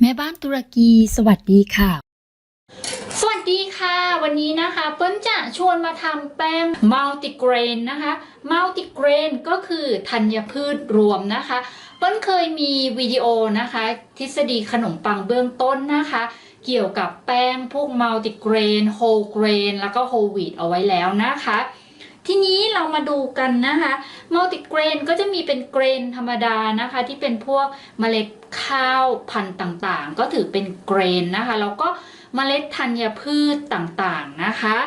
แม่บ้านตุรกีสวัสดีค่ะ สวัสดีค่ะ วันนี้นะคะ เปิ้ลจะชวนมาทำแป้งมัลติเกรนนะคะมัลติเกรนก็คือธัญพืชรวมนะคะ เปิ้ลเคยมีวิดีโอนะคะ ทฤษฎีขนมปังเบื้องต้นนะคะ เกี่ยวกับแป้งพวกมัลติเกรนโฮเกรนแล้วก็โฮวีตเอาไว้แล้วนะคะ ทีนี้เรามาดูกันนะคะมัลติเกรนก็จะมีเป็นเกรนธรรมดานะคะ ที่เป็นพวกเมล็ดข้าวพันธุ์ต่างๆ ก็ถือเป็นเกรนนะคะแล้วก็เมล็ดธัญพืชต่างๆนะคะ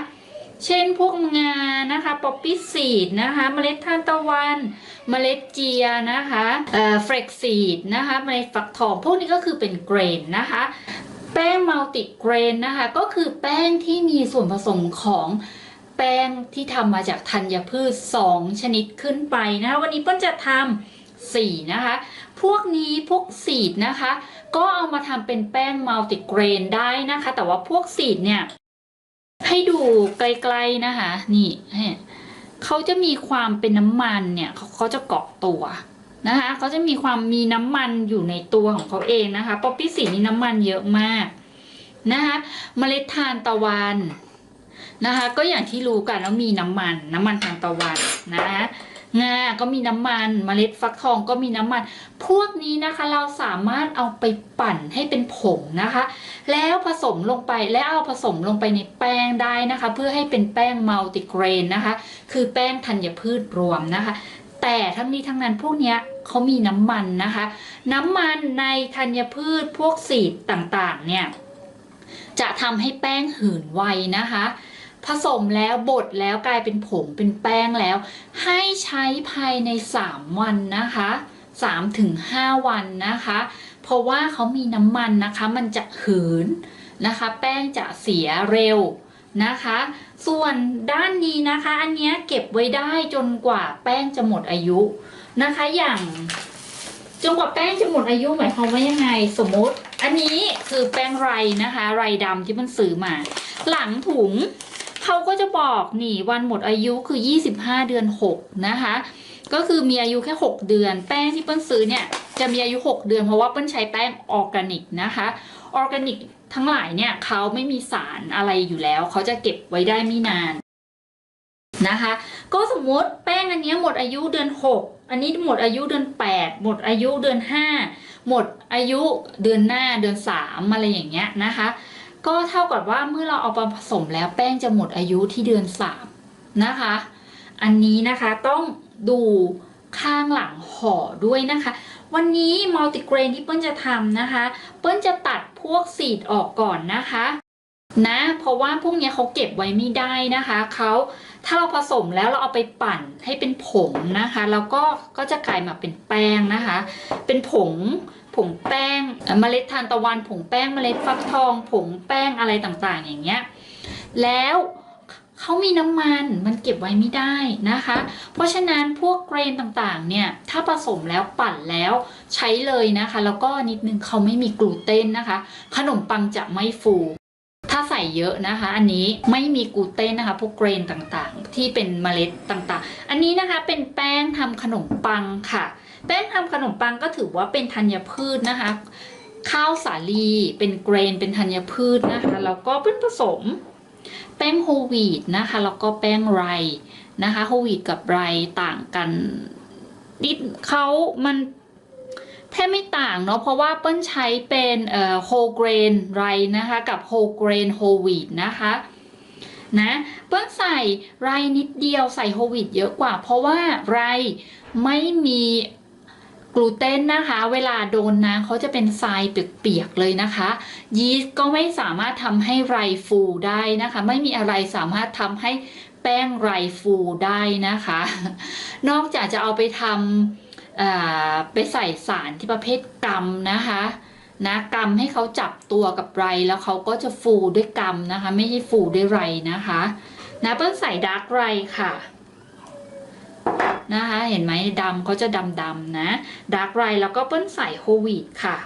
เช่นพวกงานะคะป๊อปปี้ซีดนะคะเมล็ดทานตะวัน เมล็ดเจียนะคะเอ่อเฟรกซีดนะคะเมล็ดฟักทอง พวกนี้ก็คือเป็นเกรนนะคะแป้งมัลติเกรนนะคะก็คือแป้งที่มีส่วนผสมของ แป้งที่ทำมาจากธัญพืช 2 ชนิดขึ้นไปนะคะวันนี้เปิ้ลจะทำสี่นะคะ พวกนี้พวกซีดนะคะ ก็เอามาทำเป็นแป้งมัลติเกรนได้นะคะ แต่ว่าพวกซีดเนี่ย ให้ดูไกลๆนะคะ นี่เขาจะมีความเป็นน้ำมันเนี่ยเขาเขาจะเกาะตัวนะคะเขาจะมีความมีน้ำมันอยู่ในตัวของเขาเองนะคะ ป๊อปปี้สีนี่น้ำมันเยอะมากนะคะเมล็ดทานตะวัน นะคะ ก็อย่างที่รู้กันว่ามีน้ำมัน น้ำมันทานตะวันนะคะงา ก็มีน้ำมันเมล็ดฟักทองก็มีน้ำมัน พวกนี้นะคะเราสามารถเอาไปปั่นให้เป็นผงนะคะ แล้วผสมลงไปแล้วเอาผสมลงไปในแป้งได้นะคะ เพื่อให้เป็นแป้งมัลติเกรนนะคะ คือแป้งธัญพืชรวมนะคะ แต่ทั้งนี้ทั้งนั้นพวกนี้เขามีน้ำมันนะคะ น้ำมันในธัญพืชพวกสีต่างๆเนี่ยจะทำให้แป้งหืนไวนะคะ ผสมแล้วบดแล้วกลายเป็นผงเป็นแป้งแล้ว ให้ใช้ภายใน 3 วันนะคะ3ถึง5วันนะคะ เพราะว่าเขามีน้ำมันนะคะ มันจะหืนนะคะ แป้งจะเสียเร็วนะคะ ส่วนด้านนี้นะคะ อันนี้เก็บไว้ได้จนกว่าแป้งจะหมดอายุนะคะ อย่างจนกว่าแป้งจะหมดอายุหมายความว่ายังไง สมมติ อันนี้คือแป้งไรนะคะ ไรดำที่มันซื้อมา หลังถุง เขาก็จะบอกนี่วันหมดอายุคือ 25 เดือน 6 นะคะ ก็คือมีอายุแค่ 6 เดือน แป้งที่เปิ้ลซื้อเนี่ยจะมีอายุ 6 เดือนเพราะว่าเปิ้ลใช้แป้งออร์แกนิกนะคะออร์แกนิกทั้งหลายเนี่ยเขาไม่มีสารอะไรอยู่แล้ว เขาจะเก็บไว้ได้ไม่นานนะคะ ก็สมมติแป้งอันนี้หมดอายุเดือน 6 อันนี้หมดอายุเดือน 8 หมดอายุเดือน 5 หมดอายุเดือนหน้าเดือน 3 อะไรอย่างเงี้ยนะคะ ก็เท่ากับว่าเมื่อเราเอาไปผสมแล้วแป้งจะหมดอายุที่เดือนสามนะคะ อันนี้นะคะต้องดูข้างหลังห่อด้วยนะคะ วันนี้มัลติเกรนที่เปิ้ลจะทำนะคะ เปิ้ลจะตัดพวกสีดออกก่อนนะคะนะ เพราะว่าพวกนี้เขาเก็บไว้ไม่ได้นะคะ เขาถ้าเราผสมแล้วเราเอาไปปั่นให้เป็นผงนะคะ แล้วก็ก็จะกลายมาเป็นแป้งนะคะ เป็นผง งแป้งเมล็ดทานตะวัน ผงแป้งเมล็ดฟักทอง ผงแป้งอะไรต่างๆ อย่างเงี้ยแล้วเขามีน้ำมันมันเก็บไว้ไม่ได้นะคะ เพราะฉะนั้นพวกเกรนต่างๆ เนี่ย ถ้าผสมแล้วปั่นแล้วใช้เลยนะคะ แล้วก็นิดนึงเขาไม่มีกลูเตนนะคะ ขนมปังจะไม่ฟู ส่เยอะนะคะ อันนี้ไม่มีกลูเตนนะคะ พวกเกรนต่างๆ ที่เป็นเมล็ดต่างๆ อันนี้นะคะเป็นแป้งทำขนมปังค่ะ แป้งทำขนมปังก็ถือว่าเป็นธัญพืชนะคะ ข้าวสาลีเป็นเกรนเป็นธัญพืชนะคะแล้วก็เป็นผสม แป้งโฮวีตนะคะแล้วก็แป้งไรนะคะโฮวีตกับไรต่างกันนิดเขามัน แทบไม่ต่างเนาะเพราะว่าเปิ้ลใช้เป็นเอ่อโฮลเกรนไรนะคะ กับโฮลเกรนโฮลวีตนะคะนะเปิ้ลใส่ไรนิดเดียวใส่โฮวีตเยอะกว่า เพราะว่าไรไม่มีกลูเตนนะคะ เวลาโดนน้ำเขาจะเป็นทรายเปียกๆเลยนะคะ ยีสต์ก็ไม่สามารถทำให้ไรฟูได้นะคะ ไม่มีอะไรสามารถทำให้แป้งไรฟูได้นะคะ นอกจากจะเอาไปทำ ไปใส่สารที่ประเภทกรรมนะคะนะกรรมให้เขาจับตัวกับไรแล้วเขาก็จะฟูด้วยกรรมนะคะ ไม่ใช่ฟูด้วยไรนะคะนะเปิ้ลใส่ดาร์กไรค่ะนะคะ เห็นไหมดำเขาจะดำๆนะดาร์กไรแล้วก็เปิ้ลใส่โฮวีตค่ะ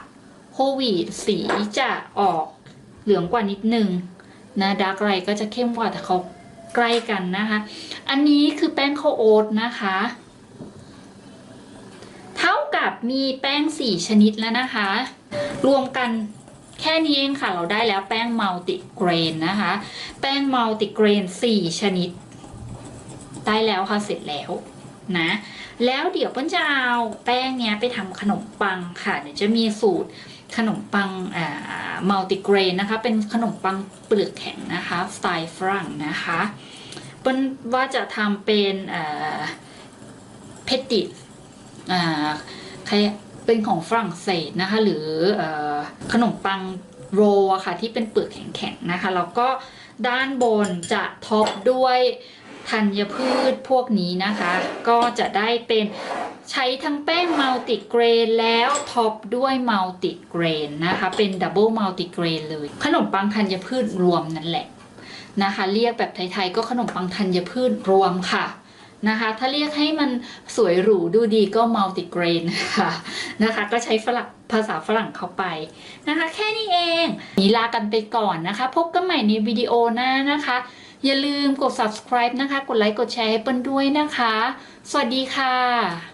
โฮวีตสีจะออกเหลืองกว่านิดนึงนะดาร์กไรก็จะเข้มกว่าแต่เขาใกล้กันนะคะ อันนี้คือแป้งข้าวโอ๊ตนะคะ มีแป้งสี่ชนิดแล้วนะคะ รวมกันแค่นี้เองค่ะ เราได้แล้วแป้งมัลติเกรนนะคะ แป้งมัลติเกรน 4 ชนิด ได้แล้วค่ะ เสร็จแล้วนะ แล้วเดี๋ยวเปิ้ลจะเอาแป้งเนี้ยไปทำขนมปังค่ะ เดี๋ยวจะมีสูตรขนมปังอ่ามัลติเกรนนะคะ เป็นขนมปังเปลือกแข็งนะคะ สไตล์ฝรั่งนะคะเปิ้ลว่าจะทำเป็นเพติอ่า เป็นของฝรั่งเศสนะคะ หรืออขนมปังโรอะค่ะที่เป็นเปลือกแข็งๆนะคะ แล้วก็ด้านบนจะท็อปด้วยธัญพืชพวกนี้นะคะ ก็จะได้เป็นใช้ทั้งแป้งมัลติเกรนแล้วท็อปด้วยมัลติเกรนนะคะ เป็นดับเบิลมัลติเกรนเลย ขนมปังธัญพืชรวมนั่นแหละนะคะ เรียกแบบไทยๆก็ขนมปังธัญพืชรวมค่ะ นะคะ ถ้าเรียกให้มันสวยหรูดูดีก็มัลติเกรนค่ะนะคะ ก็ใช้ฝรั่งภาษาฝรั่งเข้าไปนะคะ แค่นี้เองนี้ลากันไปก่อนนะคะ พบกันใหม่ในวิดีโอหน้านะคะ อย่าลืมกด subscribe นะคะ กดไลค์กดแชร์ให้เปิ้ลด้วยนะคะ สวัสดีค่ะ